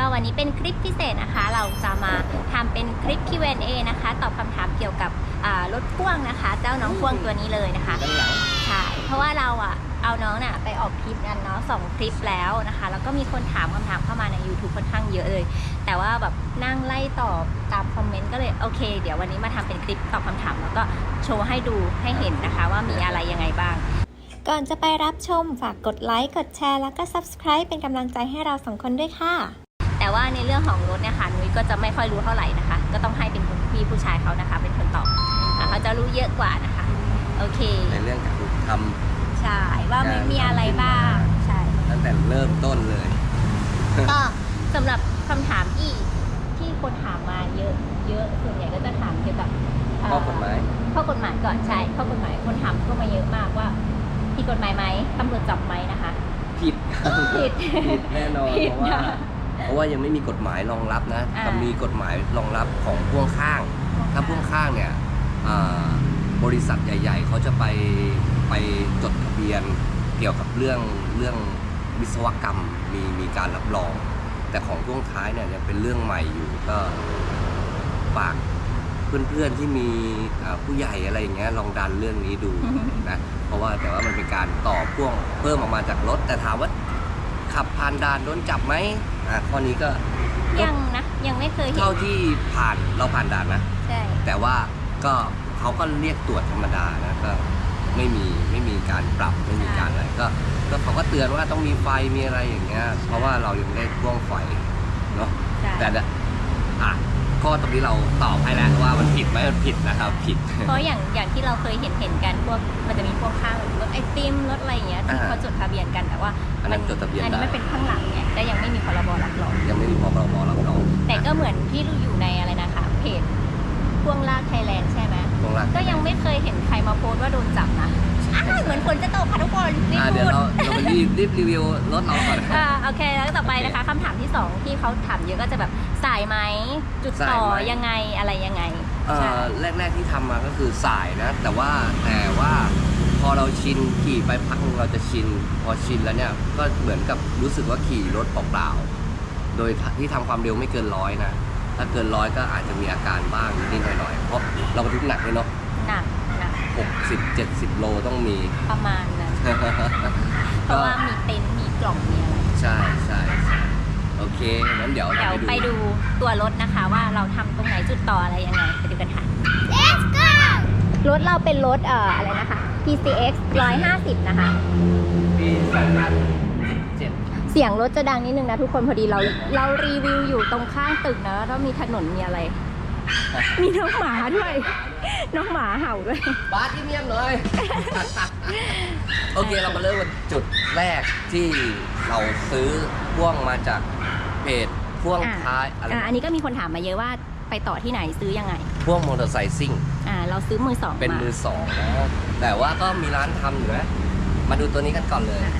ก็วันนี้เป็นคลิปพิเศษนะคะ เราจะมาทำเป็นคลิป Q&A นะคะตอบคำถามเกี่ยวกับอ่ารถพ่วงนะคะ เจ้าน้องพ่วงตัวนี้เลยนะคะด้านหลังใช่เพราะว่าเราอะเอาน้องน่ะไปออกคลิปกันเนาะสองคลิปแล้วนะคะ แล้วก็มีคนถามคำถามเข้ามาใน YouTube ค่อนข้างเยอะเลย แต่ว่าแบบนั่งไล่ตอบตามคอมเมนต์ก็เลยโอเค เดี๋ยววันนี้มาทำเป็นคลิปตอบคำถาม แล้วก็โชว์ให้ดูให้เห็นนะคะว่ามีอะไรยังไงบ้าง ก่อนจะไปรับชมฝากกดไลค์กดแชร์แล้วก็ Subscribe เป็นกำลังใจให้เราสองคนด้วยค่ะแต่ ว่าในเรื่องของรถเนี่ยค่ะนุ้ยก็จะไม่ค่อยรู้เท่าไหร่นะคะ ก็ต้องให้เป็นพี่ผู้ชายเขานะคะ เป็นคนตอบอะเขาจะรู้เยอะกว่านะคะ โอเค ในเรื่องการทใช่ ว่ามันมีอะไรบ้าง ใช่ำตั้งแต่เริ่มต้นเลย ก็สำหรับคำถามที่ที่คนถามมาเยอะ เยอะส่วนใหญ่ก็จะถามเกี่ยวกับเข้อกฎหมาย ข้อกฎหมายก่อนใช่ข้อกฎหมายคนถามเข้ามาเยอะมากว่าผิดกฎหมายไหมตำรวจจับไหมนะคะผิดผิด ผิดแน่นอนผิดเพราะว่านะ เพราะว่ายังไม่มีกฎหมายรองรับนะอ่า แต่มีกฎหมายรองรับของพ่วงข้าง ถ้าพ่วงข้างเนี่ยอ่าบริษัทใหญ่ ๆ เขาจะไปไปจดทะเบียนเกี่ยวกับเรื่องเรื่องวิศวกรรมมีมีการรับรอง แต่ของพ่วงท้ายเนี่ยยังเป็นเรื่องใหม่อยู่ก็ฝากเพื่อนๆที่มีอ่าผู้ใหญ่อะไรอย่างเงี้ยลองดันเรื่องนี้ดู นะเพราะว่าแต่ว่ามันเป็นการต่อพ่วงเพิ่มออกมาจากรถ แต่ถามว่าขับผ่านด่านโดนจับไหม อะข้อนี้ก็ยังนะยังไม่เคยเห็นเท่าที่ผ่านเราผ่านด่านนะ ใช่ แต่ว่าก็เขาก็เรียกตรวจธรรมดานะก็ไม่มีไม่มีการปรับไม่มีการอะไรก็ก็เขาก็เตือนว่าต้องมีไฟมีอะไรอย่างเงี้ย เพราะว่าเรายังไม่ได้พ่วงไฟเนาะใช่ แต่เนี่ยอะข้อตรงนี้เราตอบให้แล้วว่ามันผิดไหมมันผิดนะครับผิด เพราะอย่างอย่างที่เราเคยเห็นเห็นกันพวกมันจะมีพวกข้างรถไอติมรถอะไรอย่างเงี้ยที่อ่าเขาจดทะเบียนกันแต่ว่าอันนั้นจดทะเบียนอันนี้ได้ไม่เป็นข้างหลังไงก็ยังไม่มีพรบ รับรองยังไม่มีพรบรับรองแต่ก็เหมือนที่อยู่ในอะไรนะคะเพจพ่วงลากไทยแลนด์ใช่ไหมตรงหลังก็ยังไม่เคยเห็นใครมาโพสต์ว่าโดนจับนะอ้าวเหมือนฝนจะตกค่ะทุกคนรีบอะพูเดี๋ยวดเราเราไปรีบรีบรีวิวรถเราก่อน อ่าโอเคแล้วต่อไปนะคะคำถามที่สองที่เขาถามเยอะก็จะแบบสายไหมจุดต่อสายไหม ยังไงอะไรยังไงเอ่ใช่ อแรกๆที่ทำมาก็คือสายนะ แต่ว่าแต่ว่าพอเราชินขี่ไปพักหนึงเราจะชิน พอชินแล้วเนี่ยก็เหมือนกับรู้สึกว่าขี่รถเปล่าๆ โดยที่ทำความเร็วไม่เกินร้อยนะ ถ้าเกินร้อยก็อาจจะมีอาการบ้างนิดๆหน่อยๆเพราะเราบรรทุกหนักเลยเนาะหนักหนัก60 70โลต้องมีประมาณนั้นเพราะว่ามีเต็นท์มีกล่องมีอะไรใช่ใช่ใช่โอเคงั้นเดี๋ยวเดี๋ยวเราไปไปดูดูตัวรถนะคะว่าเราทำตรงไหนจุดต่ออะไรยังไงไปดูกันค่ะรถเราเป็นรถเอ่ออะไรนะคะ PCX 150 นะคะปี2017 เสียงรถจะดังนิดนึงนะทุกคนพอดีเราเรารีวิวอยู่ตรงข้างตึกนะแล้วมีถนนมีอะไร มีน้องหมาด้วย น้องหมาเห่าด้วย บาสที่เมียมหน่อยโอเคเรามาเริ่มกันจุดแรกที่เราซื้อพ่วงมาจากเพจพ่วงอ่าท้ายอะไรอ่าอันนี้ก็มีคนถามมาเยอะว่าไปต่อที่ไหนซื้อยังไง พ่วงมอเตอร์ไซค์ซิ่ง อ่า เราซื้อมือสองเป็นมามือสองนะแต่ว่าก็มีร้านทำอยู่นะ มาดูตัวนี้กันก่อนเลย อ่า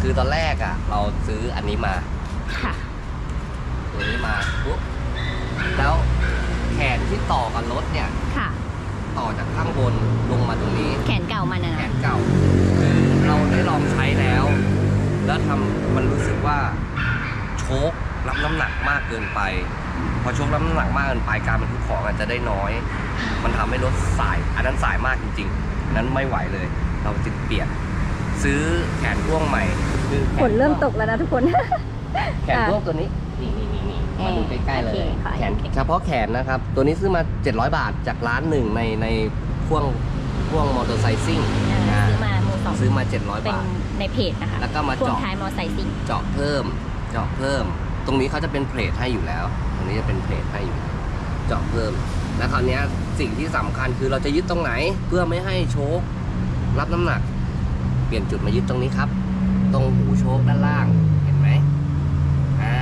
คือตอนแรกอะ เราซื้ออันนี้มาค่ะ ตัวนี้มาปุ๊บแล้วแขนที่ต่อกับรถเนี่ย ค่ะ ต่อจากข้างบนลงมาตรงนี้ แขนเก่ามันนะแขนะนเก่าคือเราได้ลองใช้แล้ว แล้วทำมันรู้สึกว่าโชครับน้ำหนักมากเกินไป พอโชครับน้ำหนักมากเกินไปการบรรทุกของอาจจะได้น้อย มันทำให้รถสาย อันนั้นสายมากจริงๆอันนั้นไม่ไหวเลย เราจึงเปลี่ยน ซื้อแขนพ่วงใหม่คือแขฝนเริ่มตกแล้วนะทุกคน แขนพ่วงตัวนี้นี่นี่นี่นี่มาดูใกล้ๆเลโอยเคขอแขนเห็นเฉพาะแขนนะครับ ตัวนี้ซื้อมา 700 บาทจากร้านหนึ่งในในพ่วงพ่วงมอเตอร์ไซค์ซิ่งอ่านะซื้อมามือสองซื้อมา 700 เป็นบาท ในเพจนะคะแล้วก็มาพ่วงเจาะท้ายมอไซค์ซิ่งเจาะเพิ่ม เจาะเพิ่ม ตรงนี้เขาจะเป็นเพลทให้อยู่แล้ว ตรงนี้จะเป็นเพลทให้อยู่แล้วเจาะเพิ่ม แล้วคราวเนี้ยสิ่งที่สำคัญคือเราจะยึดตรงไหนเพื่อไม่ให้โชครับน้ำหนัก เปลี่ยนจุดมายึดตรงนี้ครับ ตรงหูโชคด้านล่างเห็นไหมอ่า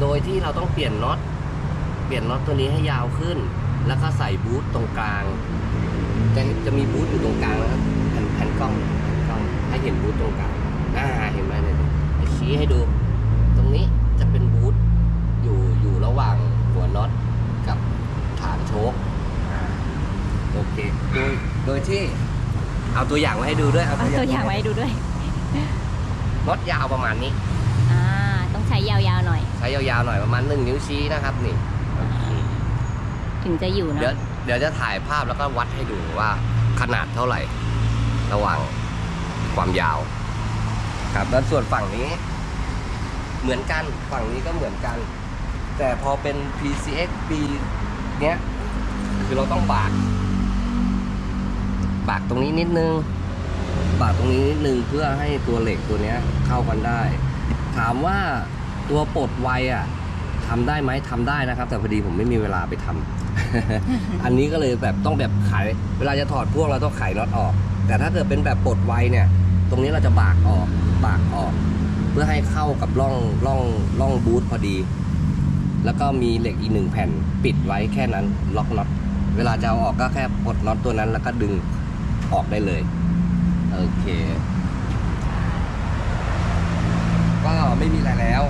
โดยที่เราต้องเปลี่ยนน็อตเปลี่ยนน็อตตัวนี้ให้ยาวขึ้น แล้วก็ใส่บูทตรงกลางจะจะมีบูทอยู่ตรงกลางนะครับแผ่นแผ่นกล้องแผ่นกล้องให้เห็นบูทตรงกลางอ่าเห็นไหมเนี่ยเดี๋ยวชี้ให้ดู ตรงนี้จะเป็นบูทอยู่อยู่ระหว่างหัวน็อตกับฐานโชคโอเคโดยโดยที่ เอาตัวอย่างมาให้ดูด้วยเอาเอาตัวอย่างไว้ให้ดูด้วยน็อตยาวประมาณนี้ อ่า ต้องใช้ยาวๆหน่อย ใช้ยาวๆหน่อยประมาณหนึ่งนิ้วชี้นะครับนี่ถึงจะอยู่เดี๋ยวเนาะเดี๋ยวจะถ่ายภาพแล้วก็วัดให้ดูว่าขนาดเท่าไหร่ ระหว่างความยาว ครับแล้วส่วนฝั่งนี้ เหมือนกันฝั่งนี้ก็เหมือนกัน แต่พอเป็น PCX ปีเนี้ยคือเราต้องบาก บากตรงนี้นิดนึงบากตรงนี้นิดนึงเพื่อให้ตัวเหล็กตัวเนี้ยเข้ากันได้ ถามว่าตัวปลดไวอะทำได้ไหมทำได้นะครับ แต่พอดีผมไม่มีเวลาไปทำอันนี้ก็เลยแบบต้องแบบไขเวลาจะถอดพวกเราต้องไขน็อตออก แต่ถ้าเกิดเป็นแบบปลดไวเนี่ย ตรงนี้เราจะบากออกบากออก เพื่อให้เข้ากับร่องร่องร่องบูทพอดี แล้วก็มีเหล็กอีกหนึ่งแผ่นปิดไว้แค่นั้นล็อกน็อตเวลาจะเอาออกก็แค่ปลดน็อตตัวนั้นแล้วก็ดึง ออกได้เลยโอเค ก็ไม่มีอะไรแล้ว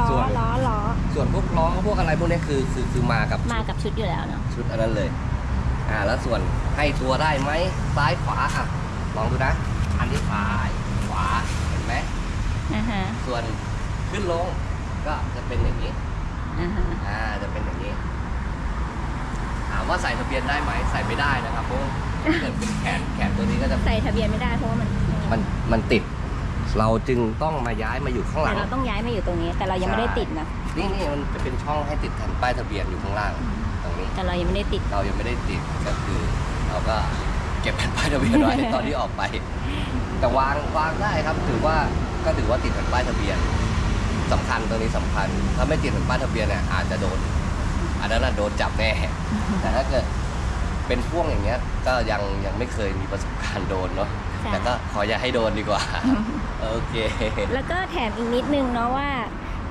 ล้อส่วน ล้อล้อส่วนพวกล้อพวกอะไรพวกนี้คือคือคือมากับมากับชุดอยู่แล้วเนาะชุดอันนั้นเลย อ่า แล้วส่วนให้ทัวร์ได้ไหมซ้ายขวาอะลองดูนะ อันนี้ซ้ายขวาเห็นไหมอ่าฮะส่วนขึ้นลงก็จะเป็นอย่างนี้ อ่าฮะ อ่าจะเป็นอย่างนี้ ถามว่าใส่ทะเบียนได้ไหมใส่ไม่ได้นะครับเพราะถ้าเกิดเป็นแขนแขนตัวนี้ก็จะใส่ทะเบียนไม่ได้เพราะว่ามันมันมันติด เราจึงต้องมาย้ายมาอยู่ข้างหลัแต่ง เราต้องย้ายมาอยู่ตรงนี้ แต่เรายังไม่ได้ติดนะนี่นี่มันจะเป็นช่องให้ติดแผ่นป้ายทะเบียนอยู่ข้างล่างตรงนี้ แต่เรายังไม่ได้ติด เรายังไม่ได้ติดก็คือ เราก็เก็บแผ่นป้ายทะเบียนไว้ ตอนที่ออกไป แต่วางวางได้ครับถือว่าก็ถือว่าติดแผ่นป้ายทะเบียนสำคัญตรงนี้สำคัญ ถ้าไม่ติดแผ่นป้ายทะเบียนเนี่ยอาจจะโดน อันนั้นนะโดนจับแน่แต่ถ้าเกิดเป็นพ่วงอย่างเงี้ยก็ยังยังไม่เคยมีประสบการณ์โดนเนาะใช่แต่ก็ขออย่าให้โดนดีกว่า โอเค แล้วก็แถมอีกนิดนึงเนาะว่า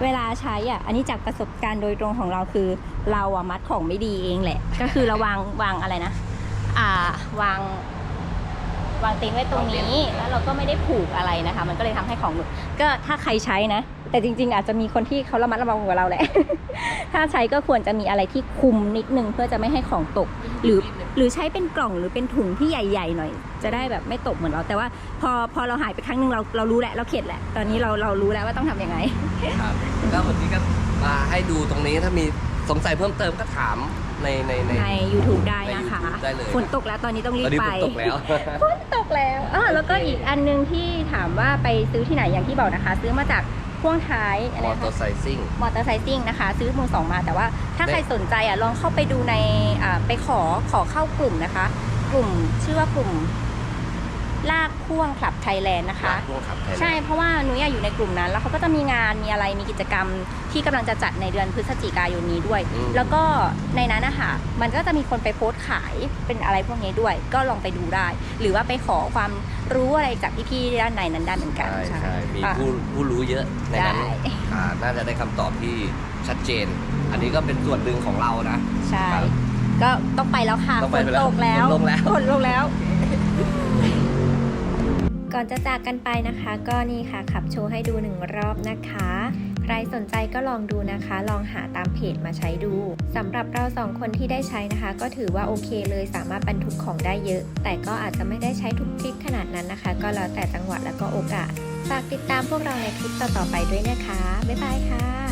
เวลาใช้อะ อันนี้จากประสบการณ์โดยตรงของเราคือ เราอะมัดของไม่ดีเองแหละ ก็คือเราวางวางอะไรนะ อ่าวาง วางตีนไว้ตรงนี้แล้วเราก็ไม่ได้ผูกอะไรนะคะ มันก็เลยทำให้ของหลุดก็ถ้าใครใช้นะ แต่จริง ๆ อาจจะมีคนที่เขาระมัดระวังกว่าเราแหละ ถ้าใช้ก็ควรจะมีอะไรที่คุมนิดนึงเพื่อจะไม่ให้ของตก หรือหรือใช้เป็นกล่องหรือเป็นถุงที่ใหญ่ ๆ หน่อย จะได้แบบไม่ตกเหมือนเรา แต่ว่าพอพอเราหายไปครั้งหนึ่งเราเรารู้แหละเราเข็ดแหละ ตอนนี้เราเรารู้แล้วว่าต้องทำยังไง ครับก็วันนี้ก็มาให้ดูตรงนี้ถ้ามีสงสัยเพิ่มเติมก็ถามในในใน ใน YouTube ได้นะคะ ใน YouTube ได้เลย ฝนตกแล้วตอนนี้ต้องรีตอบนนี้ไป ฝนตกแล้ว ฝนตกแล้วอ่าแล้วก็อีกอันนึงที่ถามว่าไปซื้อที่ไหนอย่างที่บอกนะคะ ซื้อมาจาก พ่วงท้ายอะไรมอนะเตอคะร์ไซซิ่งมอเตอร์ไซซิ่งนะคะ ซื้อมือสองมาแต่ว่าถ้าได้ใครสนใจอะลองเข้าไปดูในอ่าไปขอขอเข้ากลุ่มนะคะ กลุ่มชื่อว่ากลุ่มลากพ่วงคลับไทยแลนด์นะคะ พ่วงขับไทยแลนด์ใช่เพราะว่าหนูอยากอยู่ในกลุ่มนั้น แล้วเขาก็จะมีงานมีอะไรมีกิจกรรมที่กำลังจะจัดในเดือนพฤศจิกายนนี้ด้วยอืมแล้วก็ในนั้นนะคะ มันก็จะมีคนไปโพสต์ขายเป็นอะไรพวกนี้ด้วย ก็ลองไปดูได้ หรือว่าไปขอความรู้อะไรจากพี่ๆด้านในนั้นได้เหมือนกัน ใช่ใช่มีอะผู้ผู้รู้เยอะในนั้นได้อ่าน่าจะได้คำตอบที่ชัดเจน อันนี้ก็เป็นส่วนหนึ่งของเรานะ ใช่ครับก็ต้องไปแล้วค่ะต้องฝไปนแล้วตกแล้วฝนลงแล้วฝนลงแล้วก่อนจะจากกันไปนะคะ ก็นี่ค่ะขับโชว์ให้ดูหนึ่งรอบนะคะใค รสนใจก็ลองดูนะคะ ลองหาตามเพจมาใช้ดูสำหรับเราสองคนที่ได้ใช้นะคะ ก็ถือว่าโอเคเลยสามารถบรรทุกของได้เยอะ แต่ก็อาจจะไม่ได้ใช้ทุกทริปขนาดนั้นนะคะ ก็แล้วแต่จังหวะแล้วก็โอกาสฝากติดตามพวกเราในคลิปต่อๆไปด้วยนะคะบ๊ายบายค่ะ